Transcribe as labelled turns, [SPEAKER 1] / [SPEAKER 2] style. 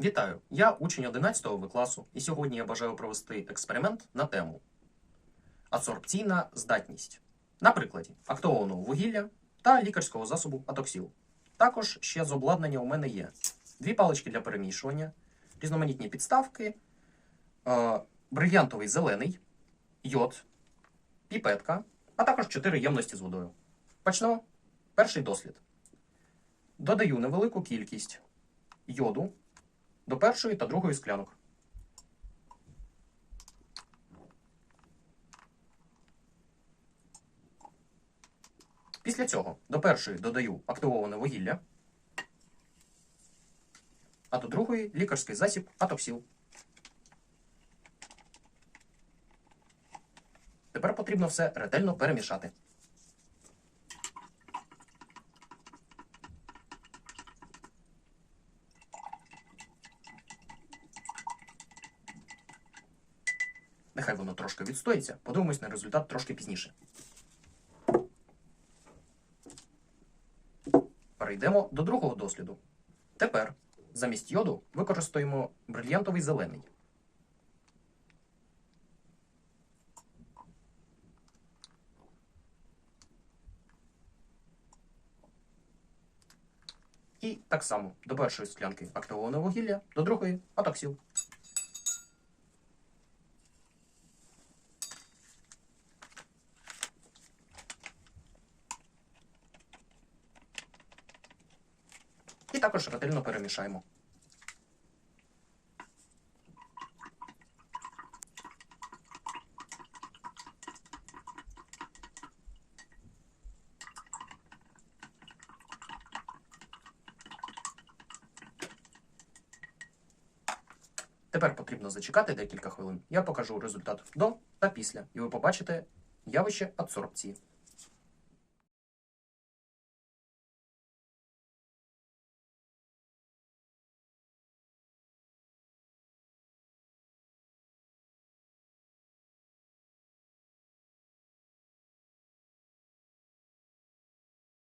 [SPEAKER 1] Вітаю! Я учень 11 В класу, і сьогодні я бажаю провести експеримент на тему адсорбційна здатність на прикладі актованого вугілля та лікарського засобу атоксіл. Також ще з обладнання у мене є дві палички для перемішування, різноманітні підставки, е, брильянтовий зелений, йод, піпетка, а також чотири ємності з водою. Почнемо. Перший дослід. Додаю невелику кількість йоду до першої та другої склянок. Після цього до першої додаю активоване вугілля, а до другої лікарський засіб атоксіл. Тепер потрібно все ретельно перемішати. Нехай воно трошки відстоїться, подивимось на результат трошки пізніше. Перейдемо до другого досліду. Тепер замість йоду використаємо брильянтовий зелений. І так само до першої склянки активоване вугілля, до другої атоксіл. Також ретельно перемішаємо. Тепер потрібно зачекати декілька хвилин. Я покажу результат до та після, і ви побачите явище адсорбції.